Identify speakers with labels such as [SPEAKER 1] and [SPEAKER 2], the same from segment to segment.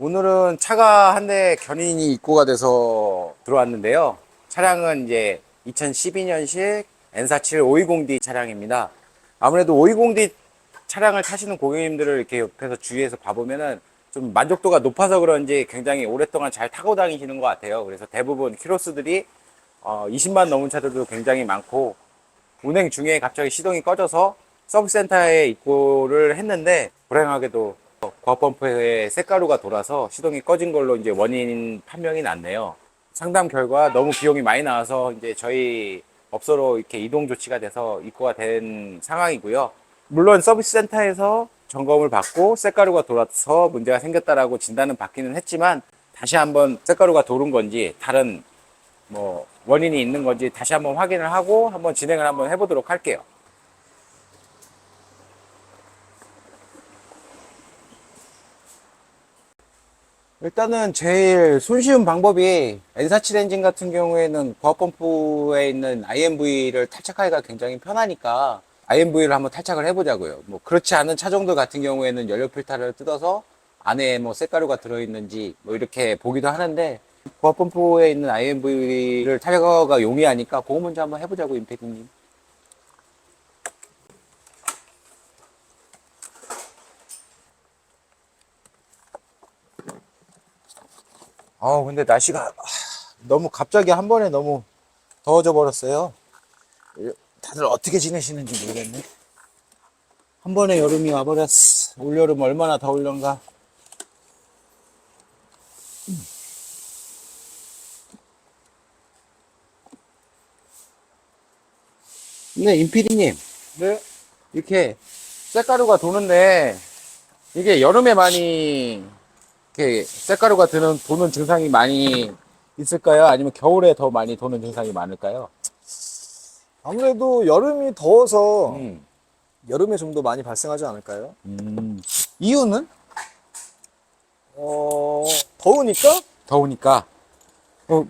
[SPEAKER 1] 오늘은 차가 한 대 견인이 입고가 돼서 들어왔는데요. 차량은 이제 2012년식 N47 520D 차량입니다. 아무래도 520D 차량을 타시는 고객님들을 이렇게 옆에서 주위에서 봐보면은 좀 만족도가 높아서 그런지 굉장히 오랫동안 잘 타고 다니시는 것 같아요. 그래서 대부분 키로수들이 어, 20만 넘은 차들도 굉장히 많고 운행 중에 갑자기 시동이 꺼져서 서브센터에 입고를 했는데 불행하게도 고압펌프에 쇳가루가 돌아서 시동이 꺼진 걸로 이제 원인 판명이 났네요. 상담 결과 너무 비용이 많이 나와서 이제 저희 업소로 이렇게 이동 조치가 돼서 입고가 된 상황이고요. 물론 서비스 센터에서 점검을 받고 쇳가루가 돌아서 문제가 생겼다라고 진단은 받기는 했지만 다시 한번 쇳가루가 도른 건지 다른 뭐 원인이 있는 건지 다시 한번 확인을 하고 한번 진행을 한번 해보도록 할게요. 일단은 제일 손쉬운 방법이 N47 엔진 같은 경우에는 고압펌프에 있는 IMV를 탈착하기가 굉장히 편하니까 IMV를 한번 탈착을 해보자고요. 뭐 그렇지 않은 차종들 같은 경우에는 연료 필터를 뜯어서 안에 뭐 쇳가루가 들어있는지 뭐 이렇게 보기도 하는데 고압 펌프에 있는 IMV를 탈거가 용이하니까 그거 먼저 한번 해보자고 임팩님. 아 근데 날씨가 아, 너무 갑자기 한 번에 너무 더워져 버렸어요. 다들 어떻게 지내시는지 모르겠네. 한 번에 여름이 와버렸어. 올여름 얼마나 더울련가. 네, 임피디님.
[SPEAKER 2] 네.
[SPEAKER 1] 이렇게 쇳가루가 도는데 이게 여름에 많이 이렇게 쇳가루가 드는 도는 증상이 많이 있을까요? 아니면 겨울에 더 많이 도는 증상이 많을까요?
[SPEAKER 2] 아무래도 여름이 더워서
[SPEAKER 1] 음.
[SPEAKER 2] 여름에 좀 더 많이 발생하지 않을까요?
[SPEAKER 1] 음. 이유는
[SPEAKER 2] 어, 더우니까?
[SPEAKER 1] 더우니까 어,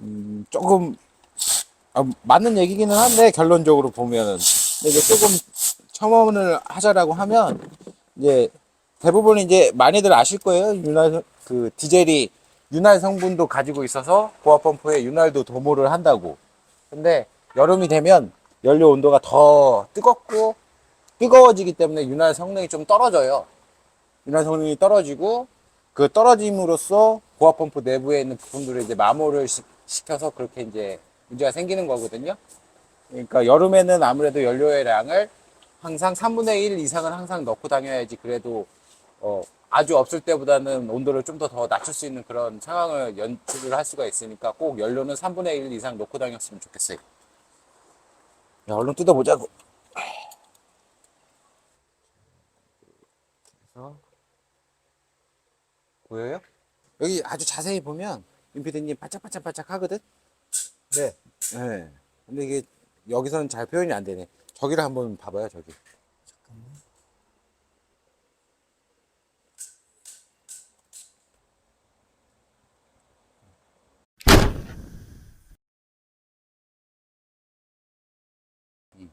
[SPEAKER 1] 음, 조금 아, 맞는 얘기기는 한데 결론적으로 보면은 근데 이제 조금 첨언을 하자라고 하면 이제 대부분 이제 많이들 아실 거예요. 윤활 그 디젤이 윤활 성분도 가지고 있어서 고압 펌프에 윤활도 도모를 한다고. 근데 여름이 되면 연료 온도가 더 뜨겁고 뜨거워지기 때문에 윤활 성능이 좀 떨어져요. 윤활 성능이 떨어지고 그 떨어짐으로써 고압 펌프 내부에 있는 부품들을 이제 마모를 시, 시켜서 그렇게 이제 문제가 생기는 거거든요. 그러니까 여름에는 아무래도 연료의 양을 항상 3분의 1 이상은 항상 넣고 다녀야지 그래도 어, 아주 없을 때보다는 온도를 좀 더 더 낮출 수 있는 그런 상황을 연출을 할 수가 있으니까 꼭 연료는 3분의 1 이상 넣고 다녔으면 좋겠어요. 야, 얼른 뜯어보자고. 그래서 보여요? 여기 아주 자세히 보면 임피디님 바짝바짝바짝 하거든?
[SPEAKER 2] 네.
[SPEAKER 1] 네. 근데 이게 여기서는 잘 표현이 안 되네. 저기를 한번 봐봐요, 저기. 음.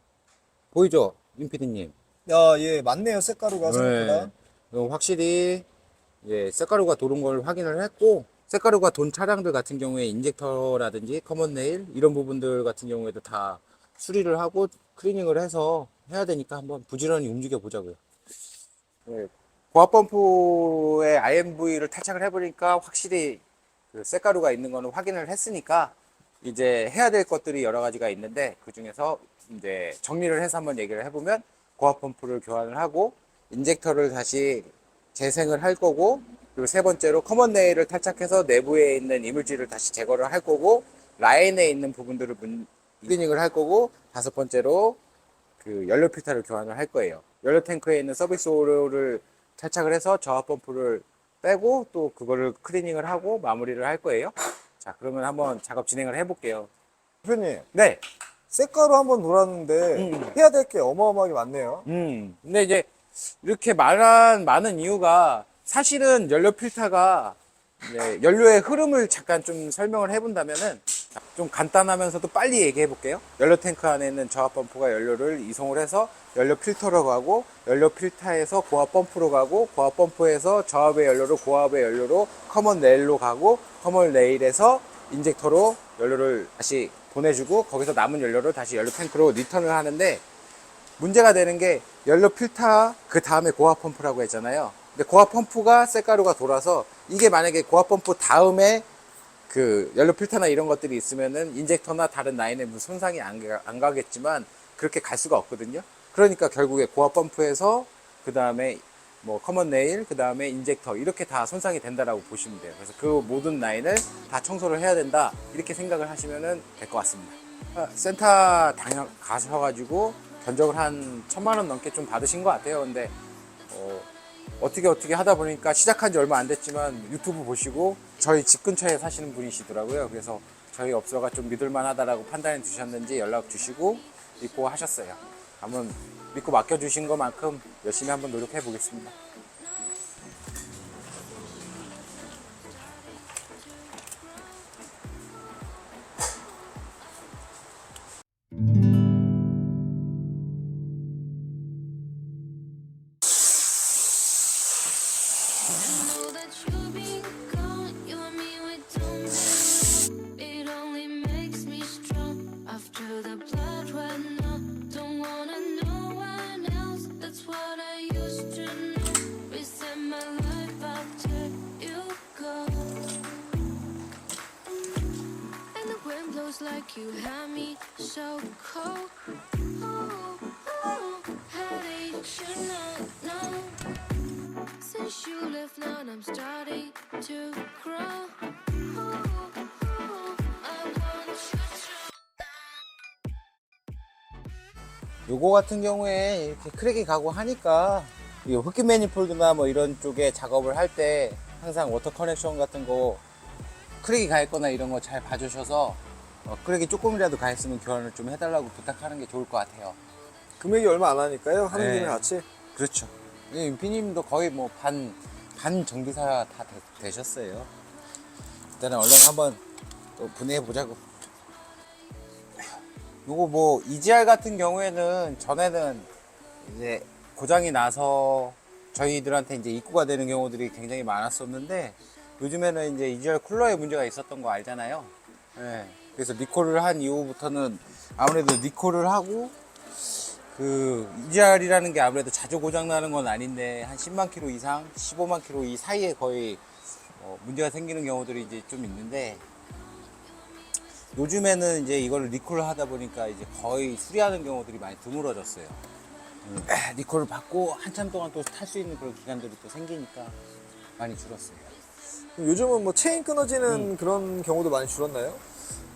[SPEAKER 1] 보이죠? 임피디님.
[SPEAKER 2] 야, 예, 맞네요. 쇳가루가 생각보다.
[SPEAKER 1] 어, 확실히 예, 쇳가루가 도는 걸 확인을 했고 쇳가루가 돈 차량들 같은 경우에 인젝터라든지 커먼 네일 이런 부분들 같은 경우에도 다 수리를 하고 클리닝을 해서 해야 되니까 한번 부지런히 움직여 보자고요. 예, 고압 펌프에 IMV를 탈착을 해보니까 확실히 그 쇳가루가 있는 거는 확인을 했으니까 이제 해야 될 것들이 여러 가지가 있는데 그 중에서 이제 정리를 해서 한번 얘기를 해보면 고압 펌프를 교환을 하고 인젝터를 다시 재생을 할 거고 그리고 세 번째로 커먼 네일을 탈착해서 내부에 있는 이물질을 다시 제거를 할 거고 라인에 있는 부분들을 문, 클리닝을 할 거고 다섯 번째로 그 연료 필터를 교환을 할 거예요. 연료 탱크에 있는 서비스 오일을 탈착을 해서 저압 펌프를 빼고 또 그거를 클리닝을 하고 마무리를 할 거예요. 자, 그러면 한번 작업 진행을 해볼게요.
[SPEAKER 2] 대표님,
[SPEAKER 1] 네.
[SPEAKER 2] 색가루 한번 돌았는데
[SPEAKER 1] 음.
[SPEAKER 2] 해야 될 게 어마어마하게 많네요.
[SPEAKER 1] 음. 근데 이제 이렇게 말한 많은 이유가 사실은 연료 필터가 이제 연료의 흐름을 잠깐 좀 설명을 해본다면은 좀 간단하면서도 빨리 얘기해 볼게요. 연료 탱크 안에 있는 저압 펌프가 연료를 이송을 해서 연료 필터로 가고 연료 필터에서 고압 펌프로 가고 고압 펌프에서 저압의 연료로 고압의 연료로 커먼 레일로 가고 커먼 레일에서 인젝터로 연료를 다시 보내주고 거기서 남은 연료를 다시 연료 탱크로 리턴을 하는데 문제가 되는 게 연료 필터 그 다음에 고압 펌프라고 했잖아요. 근데 고압 펌프가 쇳가루가 돌아서 이게 만약에 고압 펌프 다음에 그 연료 필터나 이런 것들이 있으면은 인젝터나 다른 라인에 무슨 손상이 안, 가- 안 가겠지만 그렇게 갈 수가 없거든요. 그러니까 결국에 고압 펌프에서 그 다음에 뭐 커먼 네일, 그 다음에 인젝터 이렇게 다 손상이 된다라고 보시면 돼요. 그래서 그 모든 라인을 다 청소를 해야 된다 이렇게 생각을 하시면은 될것 같습니다. 아, 센터 당연 가셔가지고 견적을 한 천만 원 넘게 좀 받으신 것 같아요. 근데 어, 어떻게 어떻게 하다 보니까 시작한 지 얼마 안 됐지만 유튜브 보시고 저희 집 근처에 사시는 분이시더라고요. 그래서 저희 업소가 좀 믿을만 하다라고 판단해 주셨는지 연락 주시고 믿고 하셨어요. 한번 믿고 맡겨주신 것만큼 열심히 한번 노력해 보겠습니다.
[SPEAKER 3] I'm starting to grow. I want you to.
[SPEAKER 1] 요거 같은 경우에 이렇게 크랙이 가고 하니까 이 흡기 매니폴드나 뭐 이런 쪽에 작업을 할 때 항상 워터 커넥션 같은 거 크랙이 가 있거나 이런 거 잘 봐주셔서 어, 크랙이 조금이라도 가 있으면 교환을 좀 해달라고 부탁하는 게 좋을 것 같아요.
[SPEAKER 2] 금액이 얼마 안 하니까요. 하는
[SPEAKER 1] 네.
[SPEAKER 2] 김에 같이.
[SPEAKER 1] 그렇죠. 예, 윤피님도 거의 뭐 반, 반 정비사 다 되, 셨어요 일단은 얼른 한번 또 분해해 보자고. 요거 뭐, EGR 같은 경우에는 전에는 이제 고장이 나서 저희들한테 이제 입고가 되는 경우들이 굉장히 많았었는데 요즘에는 이제 EGR 쿨러에 문제가 있었던 거 알잖아요. 예. 그래서 리콜을 한 이후부터는 아무래도 리콜을 하고 그 EGR이라는 게 아무래도 자주 고장 나는 건 아닌데 한 10만 킬로 이상, 15만 킬로 이 사이에 거의 어, 문제가 생기는 경우들이 이제 좀 있는데 요즘에는 이제 이걸 리콜을 하다 보니까 이제 거의 수리하는 경우들이 많이 드물어졌어요. 음, 리콜을 받고 한참 동안 또 탈 수 있는 그런 기간들이 또 생기니까 많이 줄었어요.
[SPEAKER 2] 요즘은 뭐 체인 끊어지는
[SPEAKER 1] 음.
[SPEAKER 2] 그런 경우도 많이 줄었나요?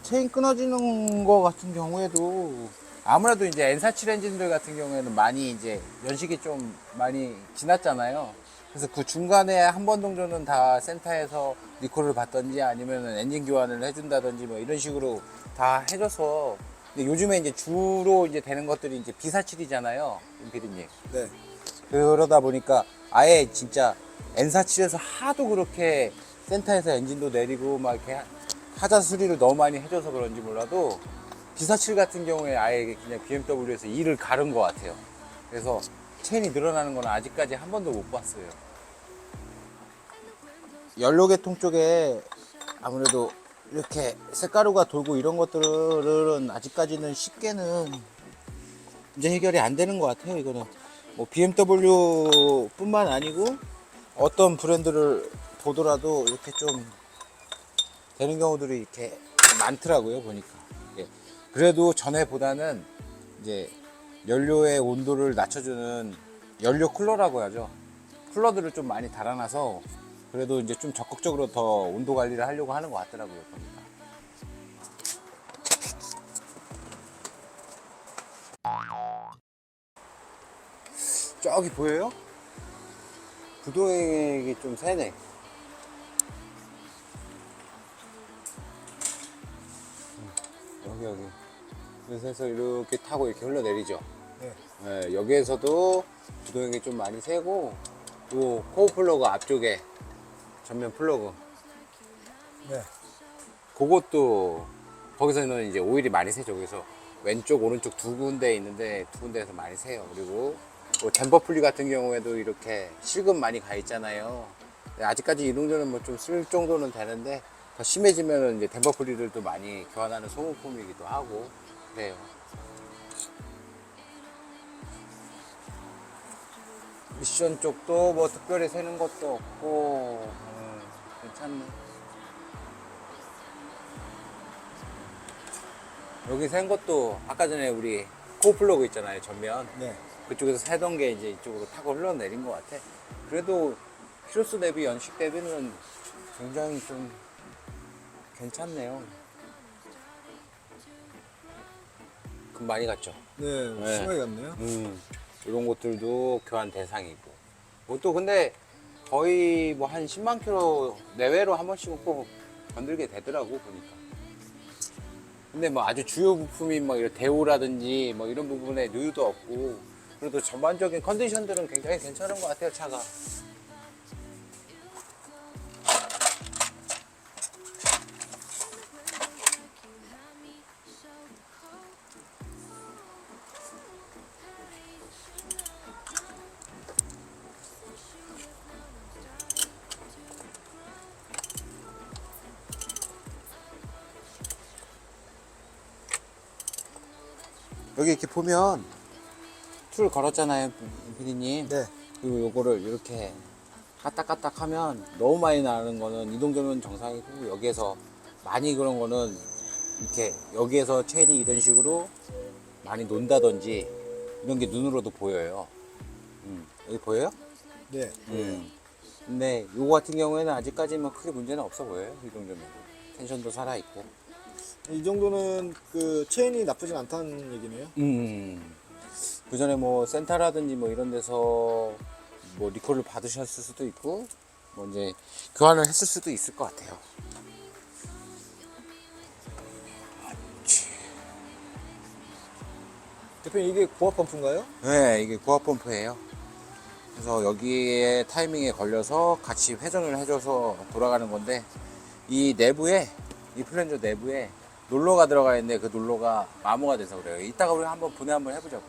[SPEAKER 1] 체인 끊어지는 거 같은 경우에도 아무래도 이제 N47 엔진들 같은 경우에는 많이 이제 연식이 좀 많이 지났잖아요. 그래서 그 중간에 한 번 정도는 다 센터에서 리콜을 받던지 아니면 엔진 교환을 해준다든지 뭐 이런 식으로 다 해줘서 근데 요즘에 이제 주로 이제 되는 것들이 이제 B47이잖아요. 윤피디님.
[SPEAKER 2] 네.
[SPEAKER 1] 그러다 보니까 아예 진짜 N47에서 하도 그렇게 센터에서 엔진도 내리고 막 이렇게 하자 수리를 너무 많이 해줘서 그런지 몰라도 B47 같은 경우에 아예 그냥 BMW에서 일을 가른 것 같아요. 그래서 체인이 늘어나는 건 아직까지 한 번도 못 봤어요. 연료계통 쪽에 아무래도 이렇게 색가루가 돌고 이런 것들은 아직까지는 쉽게는 문제 해결이 안 되는 것 같아요. 이거는 뭐 BMW뿐만 아니고 어떤 브랜드를 보더라도 이렇게 좀 되는 경우들이 이렇게 많더라고요. 보니까 예. 그래도 전에보다는 이제 연료의 온도를 낮춰주는 연료 쿨러라고 하죠. 쿨러들을 좀 많이 달아놔서 그래도 이제 좀 적극적으로 더 온도 관리를 하려고 하는 것 같더라고요. 보니까. 저기 보여요? 부도액이 좀 세네. 음, 여기 여기. 그래서 이렇게 타고 이렇게 흘러내리죠.
[SPEAKER 2] 네.
[SPEAKER 1] 네, 여기에서도 구동력이 좀 많이 세고 또 코어 플러그 앞쪽에 전면 플러그
[SPEAKER 2] 네.
[SPEAKER 1] 그것도 거기서는 이제 오일이 많이 새죠. 그래서 왼쪽 오른쪽 두 군데 있는데 두 군데에서 많이 새요. 그리고 뭐 댐버 풀리 같은 경우에도 이렇게 실금 많이 가 있잖아요. 근데 아직까지 이 정도는 뭐좀 쓸 정도는 되는데 더 심해지면은 이제 댐버 풀리들도 많이 교환하는 소모품이기도 하고 그래요. 미션 쪽도 뭐 특별히 새는 것도 없고 음, 괜찮네. 여기 센 것도 아까 전에 우리 코플러그 있잖아요 전면
[SPEAKER 2] 네.
[SPEAKER 1] 그쪽에서 새던 게 이제 이쪽으로 타고 흘러내린 것 같아 그래도 키로수 대비 연식 대비는 굉장히 좀 괜찮네요 금 많이 갔죠
[SPEAKER 2] 네.
[SPEAKER 1] 네.
[SPEAKER 2] 심하게 갔네요.
[SPEAKER 1] 음, 이런 것들도 교환 대상이고 그것도 근데 거의 뭐 한 10만 킬로 내외로 한 번씩은 꼭 건들게 되더라고 보니까 근데 뭐 아주 주요 부품인 뭐 이런 대우라든지 뭐 이런 부분에 누유도 없고 그래도 전반적인 컨디션들은 굉장히 괜찮은 것 같아요 차가 여기 이렇게 보면 툴 걸었잖아요 피디님
[SPEAKER 2] 네.
[SPEAKER 1] 그리고 요거를 이렇게 까딱까딱 하면 너무 많이 나는 거는 이동전은 정상이고 여기에서 많이 그런 거는 이렇게 여기에서 체인이 이런 식으로 많이 논다든지 이런 게 눈으로도 보여요 음, 여기 보여요?
[SPEAKER 2] 네.
[SPEAKER 1] 음. 근데 요거 같은 경우에는 아직까지는 뭐 크게 문제는 없어 보여요 이동전은 텐션도 살아 있고
[SPEAKER 2] 이 정도는 그 체인이 나쁘진 않다는 얘기네요.
[SPEAKER 1] 음. 그 전에 뭐 센터라든지 뭐 이런 데서 뭐 리콜을 받으셨을 수도 있고 뭐 이제 교환을 했을 수도 있을 것 같아요.
[SPEAKER 2] 대표님 이게 고압 펌프인가요?
[SPEAKER 1] 네, 이게 고압 펌프예요. 그래서 여기에 타이밍에 걸려서 같이 회전을 해줘서 돌아가는 건데 이 내부에 이 플랜저 내부에 놀러가 들어가 있는데 그 놀러가 마모가 돼서 그래요. 이따가 우리 한번 분해 한번 해보자고.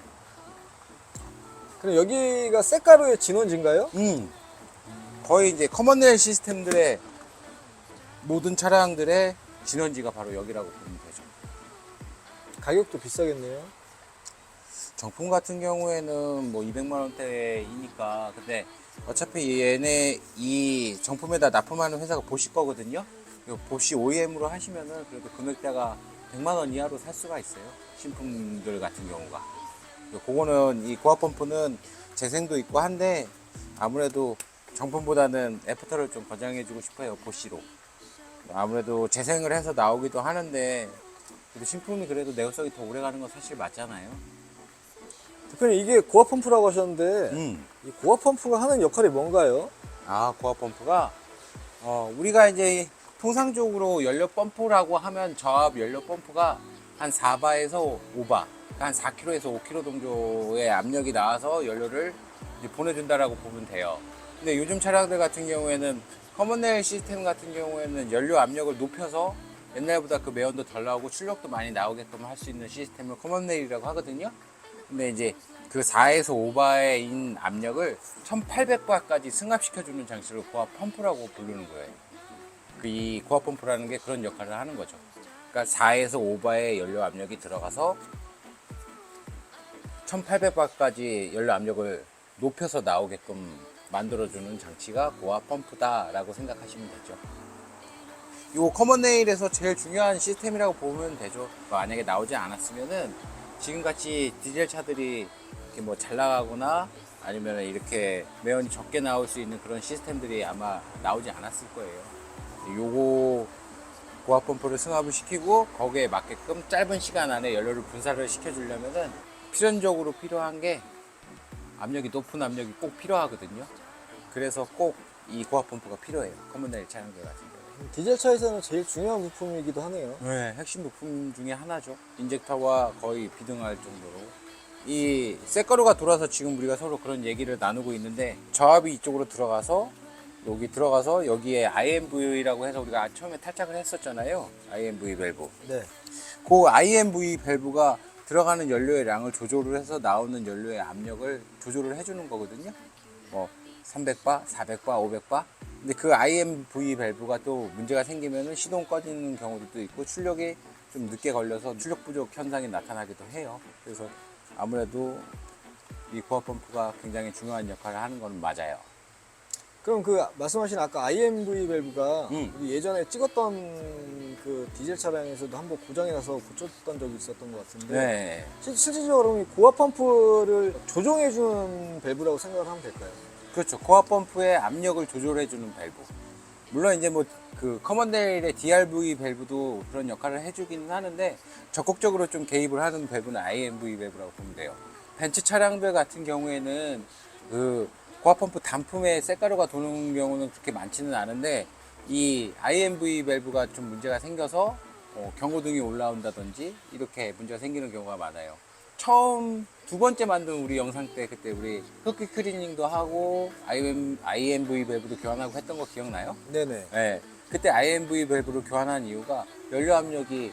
[SPEAKER 2] 그럼 여기가 쇳가루의 진원지인가요?
[SPEAKER 1] 음. 거의 이제 커먼넬 시스템들의 모든 차량들의 진원지가 바로 여기라고 보면 되죠.
[SPEAKER 2] 가격도 비싸겠네요.
[SPEAKER 1] 정품 같은 경우에는 뭐 200만 원대이니까 근데 어차피 얘네 이 정품에다 납품하는 회사가 보시 거거든요. 보시 OEM으로 하시면은 그래도 금액대가 100만 원 이하로 살 수가 있어요. 신품들 같은 경우가. 그거는 이 고압 펌프는 재생도 있고 한데 아무래도 정품보다는 애프터를 좀 권장해주고 싶어요 보시로. 아무래도 재생을 해서 나오기도 하는데 그래도 신품이 그래도 내구성이 더 오래 가는 건 사실 맞잖아요.
[SPEAKER 2] 대표님 이게 고압 펌프라고 하셨는데
[SPEAKER 1] 음.
[SPEAKER 2] 이 고압 펌프가 하는 역할이 뭔가요?
[SPEAKER 1] 아, 고압 펌프가 어, 우리가 이제 통상적으로 연료 펌프라고 하면 저압 연료 펌프가 한 4바에서 5바, 한 4kg에서 5kg 정도의 압력이 나와서 연료를 보내준다라고 보면 돼요. 근데 요즘 차량들 같은 경우에는 커먼넬 시스템 같은 경우에는 연료 압력을 높여서 옛날보다 그 매연도 덜 나오고 출력도 많이 나오게끔 할 수 있는 시스템을 커먼넬이라고 하거든요. 근데 이제 그 4에서 5바의 인 압력을 1800바까지 승합시켜주는 장치를 고압 펌프라고 부르는 거예요. 그이 고압 펌프라는 게 그런 역할을 하는 거죠. 그러니까 4에서 5바의 연료 압력이 들어가서 1800바까지 연료 압력을 높여서 나오게끔 만들어주는 장치가 고압 펌프다라고 생각하시면 되죠. 요 커먼 네일에서 제일 중요한 시스템이라고 보면 되죠. 만약에 나오지 않았으면은 지금같이 디젤 차들이 이렇게 뭐 잘 나가거나 아니면 이렇게 매연이 적게 나올 수 있는 그런 시스템들이 아마 나오지 않았을 거예요. 요거 고압 펌프를 승합을 시키고 거기에 맞게끔 짧은 시간 안에 연료를 분사를 시켜주려면은 필연적으로 필요한 게 압력이 높은 압력이 꼭 필요하거든요. 그래서 꼭 이 고압 펌프가 필요해요. 커먼넬 차량들 같은 경우에.
[SPEAKER 2] 디젤차에서는 제일 중요한 부품이기도 하네요.
[SPEAKER 1] 네, 핵심 부품 중에 하나죠. 인젝터와 거의 비등할 정도로. 이 쇳가루가 돌아서 지금 우리가 서로 그런 얘기를 나누고 있는데 저압이 이쪽으로 들어가서 여기 들어가서 여기에 IMV라고 해서 우리가 처음에 탈착을 했었잖아요. IMV 밸브.
[SPEAKER 2] 네.
[SPEAKER 1] 그 IMV 밸브가 들어가는 연료의 양을 조절을 해서 나오는 연료의 압력을 조절을 해주는 거거든요. 뭐 300바, 400바, 500바. 근데 그 IMV 밸브가 또 문제가 생기면은 시동 꺼지는 경우도 있고 출력이 좀 늦게 걸려서 출력 부족 현상이 나타나기도 해요. 그래서 아무래도 이 고압 펌프가 굉장히 중요한 역할을 하는 건 맞아요.
[SPEAKER 2] 그럼 그 말씀하신 아까 IMV 밸브가
[SPEAKER 1] 음.
[SPEAKER 2] 우리 예전에 찍었던 그 디젤 차량에서도 한 번 고장이 나서 고쳤던 적이 있었던 것 같은데
[SPEAKER 1] 네.
[SPEAKER 2] 실, 실질적으로 고압 펌프를 조종해 주는 밸브라고 생각을 하면 될까요?
[SPEAKER 1] 그렇죠. 고압 펌프의 압력을 조절해 주는 밸브. 물론 이제 뭐 그 커먼데일의 DRV 밸브도 그런 역할을 해주기는 하는데 적극적으로 좀 개입을 하는 밸브는 IMV 밸브라고 보면 돼요. 벤츠 차량들 같은 경우에는 그 고압 펌프 단품에 쇳가루가 도는 경우는 그렇게 많지는 않은데 이 IMV 밸브가 좀 문제가 생겨서 어, 경고등이 올라온다든지 이렇게 문제가 생기는 경우가 많아요. 처음 두 번째 만든 우리 영상 때 그때 우리 흡기 클리닝도 하고 IM, IMV 밸브도 교환하고 했던 거 기억나요?
[SPEAKER 2] 네네.
[SPEAKER 1] 네. 그때 IMV 밸브로 교환한 이유가 연료 압력이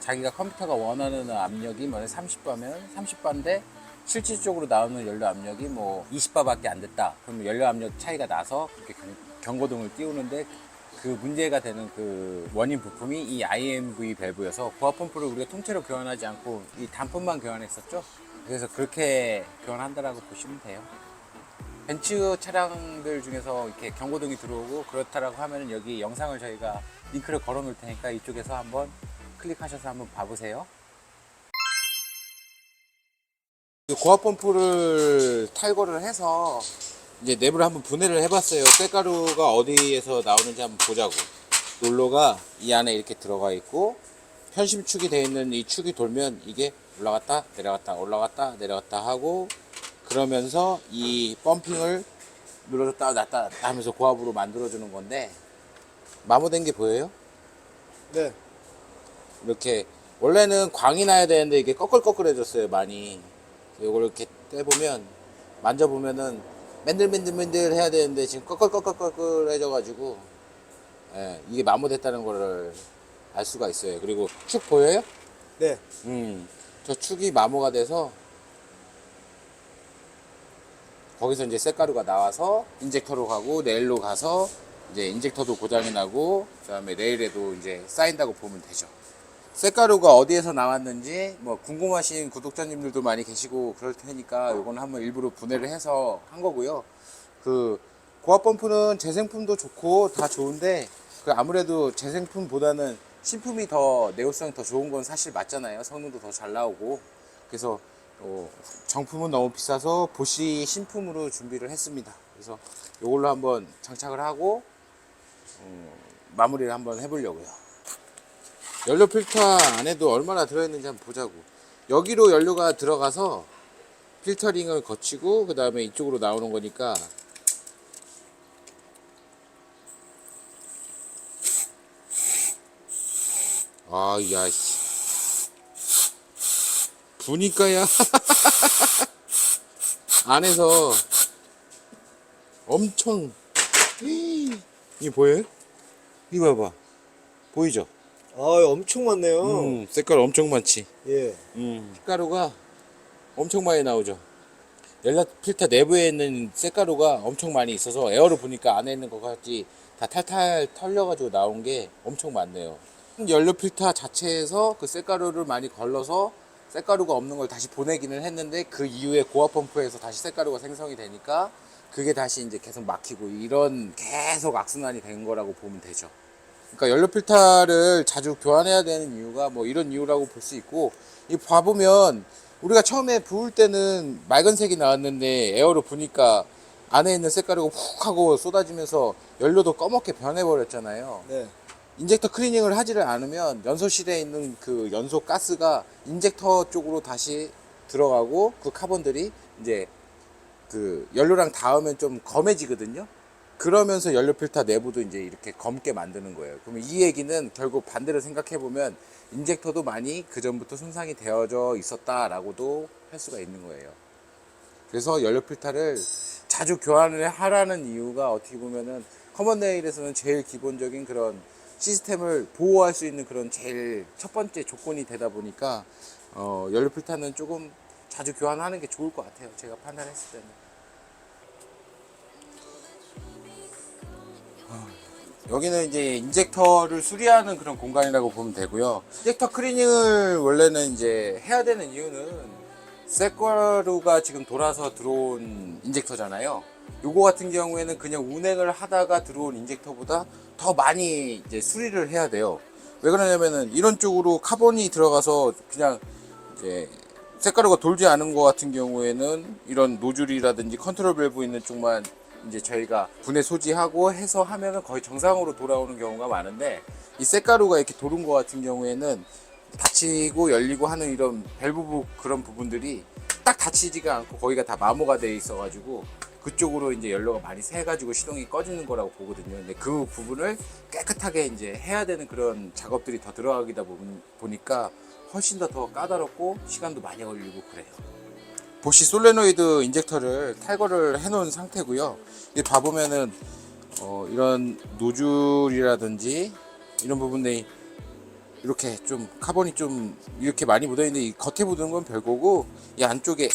[SPEAKER 1] 자기가 컴퓨터가 원하는 압력이 뭐 30바면 30바인데 실질적으로 나오는 연료 압력이 뭐 20바밖에 안 됐다. 그러면 연료 압력 차이가 나서 그렇게 경- 경고등을 띄우는데 그 문제가 되는 그 원인 부품이 이 IMV 밸브여서 고압 펌프를 우리가 통째로 교환하지 않고 이 단품만 교환했었죠. 그래서 그렇게 교환한다라고 보시면 돼요. 벤츠 차량들 중에서 이렇게 경고등이 들어오고 그렇다라고 하면은 여기 영상을 저희가 링크를 걸어 놓을 테니까 이쪽에서 한번 클릭하셔서 한번 봐보세요. 그 고압 펌프를 탈거를 해서 이제 내부를 한번 분해를 해봤어요. 쇳가루가 어디에서 나오는지 한번 보자고. 롤러가 이 안에 이렇게 들어가 있고 현심축이 되어 있는 이 축이 돌면 이게 올라갔다 내려갔다 올라갔다 내려갔다 하고 그러면서 이 펌핑을 눌러줬다 놨다 하면서 고압으로 만들어주는 건데 마모된 게 보여요?
[SPEAKER 2] 네.
[SPEAKER 1] 이렇게 원래는 광이 나야 되는데 이게 꺼끌꺼끌해졌어요 많이 이걸 이렇게 떼보면 만져보면은 맨들맨들맨들 해야 되는데 지금 꺼끌꺼끌꺼끌해져 가지고 예, 이게 마모됐다는 거를 알 수가 있어요 그리고 축 보여요?
[SPEAKER 2] 네.
[SPEAKER 1] 음, 저 축이 마모가 돼서 거기서 이제 쇳가루가 나와서 인젝터로 가고 레일로 가서 이제 인젝터도 고장이 나고 그다음에 레일에도 이제 쌓인다고 보면 되죠. 쇳가루가 어디에서 나왔는지 뭐 궁금하신 구독자님들도 많이 계시고 그럴 테니까 요거는 한번 일부러 분해를 해서 한 거고요. 그 고압 펌프는 재생품도 좋고 다 좋은데 그 아무래도 재생품보다는 신품이 더 내구성이 더 좋은 건 사실 맞잖아요. 성능도 더 잘 나오고 그래서 어, 정품은 너무 비싸서 보시 신품으로 준비를 했습니다. 그래서 이걸로 한번 장착을 하고 어, 마무리를 한번 해보려고요. 연료 필터 안에도 얼마나 들어있는지 한번 보자고. 여기로 연료가 들어가서 필터링을 거치고 그 다음에 이쪽으로 나오는 거니까 아, 야, 씨. 부니까야. 안에서 엄청. 이 보여요? 이거 봐봐. 보이죠?
[SPEAKER 2] 아, 엄청 많네요.
[SPEAKER 1] 음, 색깔 엄청 많지.
[SPEAKER 2] 예.
[SPEAKER 1] 음. 쇳가루가 엄청 많이 나오죠. 연락 필터 내부에 있는 쇳가루가 엄청 많이 있어서 에어로 보니까 안에 있는 것까지 다 탈탈 털려가지고 나온 게 엄청 많네요. 연료 필터 자체에서 그 쇳가루를 많이 걸러서 쇳가루가 없는 걸 다시 보내기는 했는데 그 이후에 고압 펌프에서 다시 쇳가루가 생성이 되니까 그게 다시 이제 계속 막히고 이런 계속 악순환이 된 거라고 보면 되죠. 그러니까 연료 필터를 자주 교환해야 되는 이유가 뭐 이런 이유라고 볼 수 있고 이 봐보면 우리가 처음에 부을 때는 맑은 색이 나왔는데 에어로 부니까 안에 있는 색가루가 훅 하고 쏟아지면서 연료도 검게 변해버렸잖아요.
[SPEAKER 2] 네.
[SPEAKER 1] 인젝터 클리닝을 하지를 않으면 연소실에 있는 그 연소 가스가 인젝터 쪽으로 다시 들어가고 그 카본들이 이제 그 연료랑 닿으면 좀 검해지거든요. 그러면서 연료 필터 내부도 이제 이렇게 검게 만드는 거예요. 그러면 이 얘기는 결국 반대로 생각해 보면 인젝터도 많이 그 전부터 손상이 되어져 있었다라고도 할 수가 있는 거예요. 그래서 연료 필터를 자주 교환을 하라는 이유가 어떻게 보면은 커먼 네일에서는 제일 기본적인 그런 시스템을 보호할 수 있는 그런 제일 첫 번째 조건이 되다 보니까 어, 연료 필터는 조금 자주 교환하는 게 좋을 것 같아요. 제가 판단했을 때는. 여기는 이제 인젝터를 수리하는 그런 공간이라고 보면 되고요. 인젝터 클리닝을 원래는 이제 해야 되는 이유는 세쿼루가 지금 돌아서 들어온 인젝터잖아요. 요거 같은 경우에는 그냥 운행을 하다가 들어온 인젝터보다 더 많이 이제 수리를 해야 돼요. 왜 그러냐면은 이런 쪽으로 카본이 들어가서 그냥 이제 색가루가 돌지 않은 것 같은 경우에는 이런 노즐이라든지 컨트롤 밸브 있는 쪽만 이제 저희가 분해 소지하고 해서 하면은 거의 정상으로 돌아오는 경우가 많은데 이 색가루가 이렇게 도는 것 같은 경우에는 닫히고 열리고 하는 이런 밸브 그런 부분들이 딱 닫히지가 않고 거기가 다 마모가 돼 있어가지고 그쪽으로 이제 연료가 많이 새가지고 시동이 꺼지는 거라고 보거든요. 근데 그 부분을 깨끗하게 이제 해야 되는 그런 작업들이 더 들어가기다 보니까 훨씬 더 더 까다롭고 시간도 많이 걸리고 그래요. 보시 솔레노이드 인젝터를 탈거를 해 놓은 상태고요. 이 봐보면은 어, 이런 노즐이라든지 이런 부분들이 이렇게 좀 카본이 좀 이렇게 많이 묻어 있는데 이 겉에 묻은 건 별거고 이 안쪽에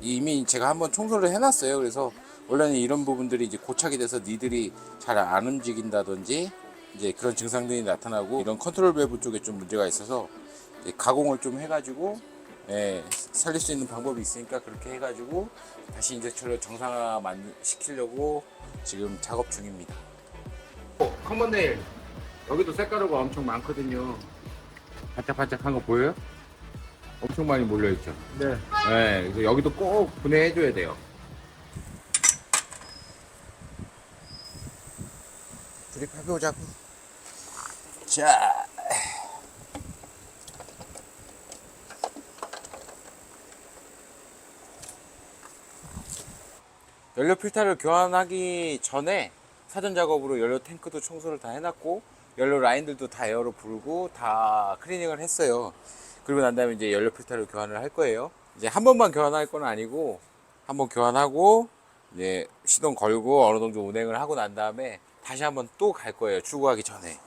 [SPEAKER 1] 이미 제가 한번 청소를 해놨어요. 그래서 원래는 이런 부분들이 이제 고착이 돼서 니들이 잘 안 움직인다든지 이제 그런 증상들이 나타나고 이런 컨트롤 밸브 쪽에 좀 문제가 있어서 가공을 좀 해가지고 예, 살릴 수 있는 방법이 있으니까 그렇게 해가지고 다시 인젝터를 정상화 만- 시키려고 지금 작업 중입니다. 커먼 네일 여기도 색가루가 엄청 많거든요. 반짝반짝한 거 보여요? 엄청 많이 몰려 있죠.
[SPEAKER 2] 네.
[SPEAKER 1] 네, 그래서 여기도 꼭 분해해줘야 돼요. 조립해보자고. 자. 연료 필터를 교환하기 전에 사전 작업으로 연료 탱크도 청소를 다 해놨고 연료 라인들도 다 에어로 불고 다 클리닝을 했어요. 그리고 난 다음에 이제 연료 필터를 교환을 할 거예요. 이제 한 번만 교환할 건 아니고 한 번 교환하고 이제 시동 걸고 어느 정도 운행을 하고 난 다음에 다시 한번 또 갈 거예요. 출고하기 전에.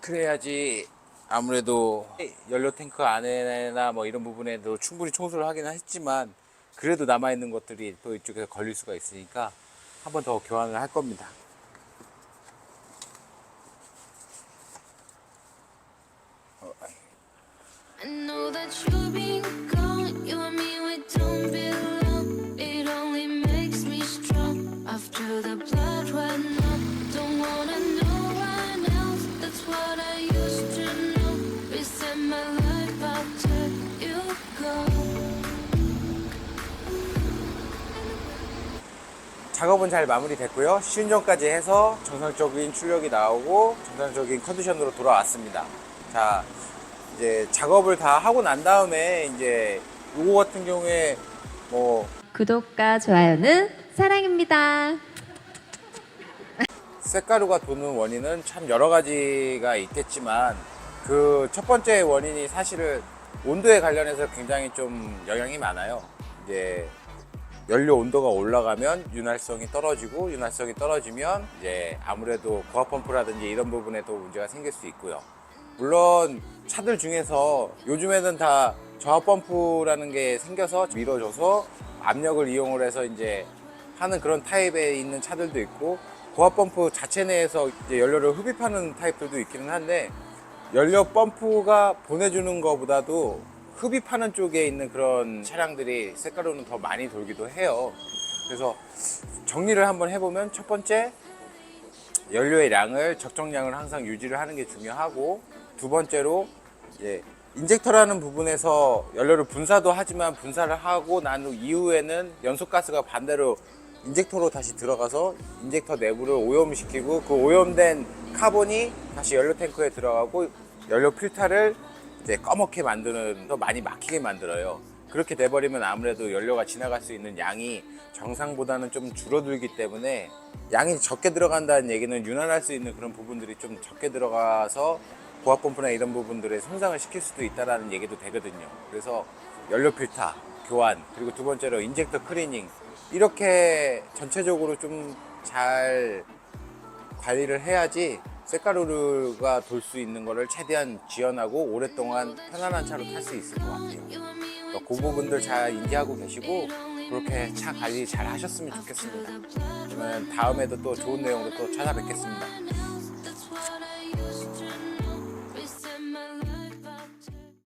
[SPEAKER 1] 그래야지 아무래도 연료 탱크 안에나 뭐 이런 부분에도 충분히 청소를 하긴 했지만 그래도 남아 있는 것들이 또 이쪽에서 걸릴 수가 있으니까 한 번 더 교환을 할 겁니다.
[SPEAKER 3] I know that you've been gone. You and me, we don't belong.
[SPEAKER 1] 작업은 잘 마무리됐고요. 시운전까지 해서 정상적인 출력이 나오고 정상적인 컨디션으로 돌아왔습니다. 자, 이제 작업을 다 하고 난 다음에 이제 요거 같은 경우에 뭐
[SPEAKER 4] 구독과 좋아요는 사랑입니다.
[SPEAKER 1] 색가루가 도는 원인은 참 여러 가지가 있겠지만 그 첫 번째 원인이 사실은 온도에 관련해서 굉장히 좀 영향이 많아요. 이제 연료 온도가 올라가면 윤활성이 떨어지고 윤활성이 떨어지면 이제 아무래도 고압 펌프라든지 이런 부분에도 문제가 생길 수 있고요. 물론 차들 중에서 요즘에는 다 저압 펌프라는 게 생겨서 밀어줘서 압력을 이용을 해서 이제 하는 그런 타입에 있는 차들도 있고 고압 펌프 자체 내에서 이제 연료를 흡입하는 타입들도 있기는 한데 연료 펌프가 보내주는 것보다도 흡입하는 쪽에 있는 그런 차량들이 색가루는 더 많이 돌기도 해요. 그래서 정리를 한번 해보면 첫 번째 연료의 양을 적정량을 항상 유지를 하는 게 중요하고 두 번째로 이제 인젝터라는 부분에서 연료를 분사도 하지만 분사를 하고 난후 이후에는 연소가스가 반대로 인젝터로 다시 들어가서 인젝터 내부를 오염시키고 그 오염된 카본이 다시 연료 탱크에 들어가고 연료 필터를 이제 꺼멓게 만드는 더 많이 막히게 만들어요. 그렇게 돼버리면 아무래도 연료가 지나갈 수 있는 양이 정상보다는 좀 줄어들기 때문에 양이 적게 들어간다는 얘기는 윤활할 수 있는 그런 부분들이 좀 적게 들어가서 고압 펌프나 이런 부분들에 손상을 시킬 수도 있다라는 얘기도 되거든요. 그래서 연료 필터 교환 그리고 두 번째로 인젝터 클리닝 이렇게 전체적으로 좀 잘 관리를 해야지 쇳가루가 돌 수 있는 거를 최대한 지연하고 오랫동안 편안한 차로 탈 수 있을 것 같아요. 그러니까 그 부분들 잘 인지하고 계시고 그렇게 차 관리 잘 하셨으면 좋겠습니다. 그러면 다음에도 또 좋은 내용으로 또 찾아뵙겠습니다.